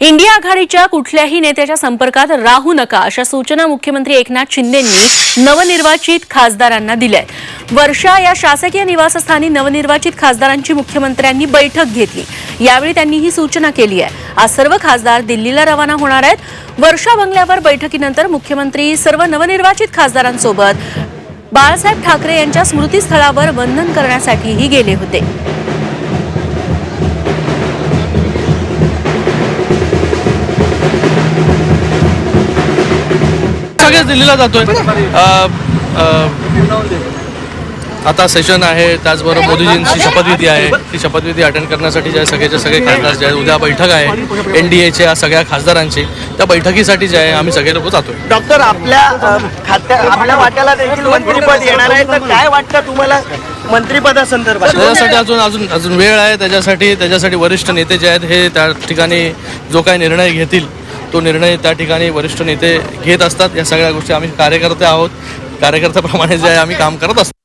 India आघाडीच्या कुठल्याही नेत्याच्या संपर्कात राहू नका अशा सूचना मुख्यमंत्री एकनाथ शिंदेंनी नवनिर्वाचित खासदारांना दिल्या वर्षा या शासकीय निवासस्थानी नवनिर्वाचित खासदारांची मुख्यमंत्र्यांनी बैठक घेतली. यावेळी त्यांनी ही सूचना केली आहे. आज सर्व खासदार दिल्लीला रवाना होणार आहेत. वर्षा बंगल्यावर बैठकीनंतर मुख्यमंत्री सर्व नवनिर्वाचित खासदारांसोबत बाळासाहेब ठाकरे यांच्या स्मृतीस्थळावर वंदन करण्यासाठीही गेले होते. सगळेच दिल्लीला जातोय. आता सेशन आहे त्याचबरोबर मोदीजींची शपथविधी आहे. ती शपथविधी अटेंड करण्यासाठी जे सगळेचे सगळे खासदार जे आहेत उद्या बैठक आहे. एन डी एच्या सगळ्या खासदारांची. त्या बैठकीसाठी जे आहे आम्ही सगळे लोक जातोय. डॉक्टर आपल्या खात्या आपल्या वाट्याला देखील मंत्रीपद येणार आहे. तर काय वाटतं तुम्हाला मंत्रिपदासंदर्भात? त्याच्यासाठी अजून अजून अजून वेळ आहे. त्याच्यासाठी त्याच्यासाठी वरिष्ठ नेते जे आहेत हे त्या ठिकाणी जो काही निर्णय घेतील तो निर्णय त्या ठिकाणी वरिष्ठ नेते घेत असतात. या सगळ्या गोष्टी आम्ही कार्यकर्ते आहोत. कार्यकर्त्याप्रमाणे जे आहे आम्ही काम करत असतो.